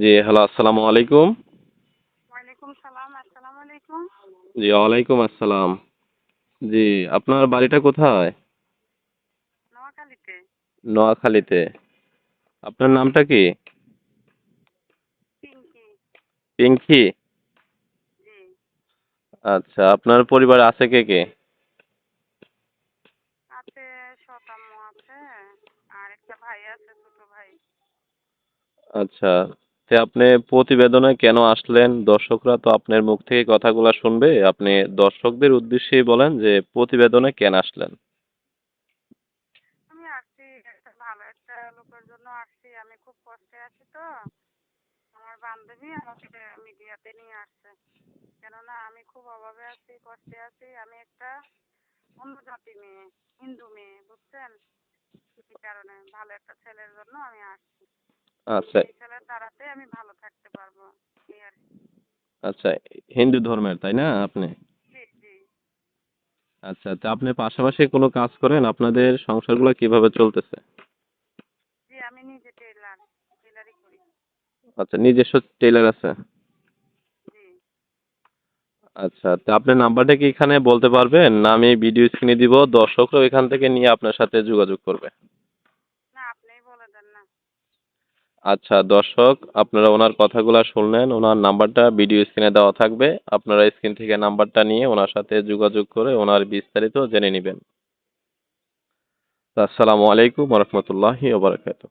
জি hello আসসালামু আলাইকুম। ওয়ালাইকুম সালাম আসসালামু আলাইকুম। জি ওয়ালাইকুম আসসালাম। জি আপনার বাড়িটা কোথায়? নোয়াখালীতে। নোয়াখালীতে। আপনার নামটা কি? পিঙ্কি। পিঙ্কি? আচ্ছা আপনার পরিবারে আছে কে কে? আছে শতাম্ম আছে আর একটা ভাই আছে ছোট ভাই। আচ্ছা তে আপনি প্রতিবেদনে কেন আসলেন? দর্শকরা তো আপনার মুখ থেকে কথাগুলো শুনবে। আপনি দর্শকদের উদ্দেশ্যেই বলেন যে প্রতিবেদনে কেন আসলেন? আমি আসছি একটা ভালো একটা লোকের জন্য আসছি। আমি খুব কষ্টে আছি তো। আমার বান্ধবী আমাকে মিডিয়াতে নিয়ে আসছে। কেননা আমি খুব অভাবে আছি কষ্টে আছি। আমি একটা অন্য জাতি মেয়ে হিন্দু মেয়ে বুঝছেন? এই কারণে ভালো একটা ছেলের জন্য আমি আসছি। আচ্ছা। দ্বারাতে আমি ভালো থাকতে পারব এই আর আচ্ছা হিন্দু ধর্মের তাই না আপনি? আচ্ছা তা আপনি পাশাপাশি কোনো কাজ করেন? আপনাদের সংসারগুলো কীভাবে চলতেছে? জি আমি নিজে টেলার টেলারই করি। আচ্ছা নিজস্ব টেলার আছে? আচ্ছা তা আপনার নাম্বারটা কি এখানে বলতে পারবেন? না আমি ভিডিও স্ক্রিনে দিব দর্শকরা এখান থেকে নিয়ে আপনার সাথে যোগাযোগ করবে। না আপনিই বলে দেন না। আচ্ছা দর্শক, আপনারা ওনার কথাগুলো শুনলেন, ওনার নাম্বারটা ভিডিও স্ক্রিনে দেওয়া থাকবে। আপনারা স্ক্রিন থেকে নাম্বারটা নিয়ে ওনার সাথে যোগাযোগ করে ওনার বিস্তারিত জেনে নেবেন। আসসালামু আলাইকুম রহমতুল্লাহি ওবরাকাতুহ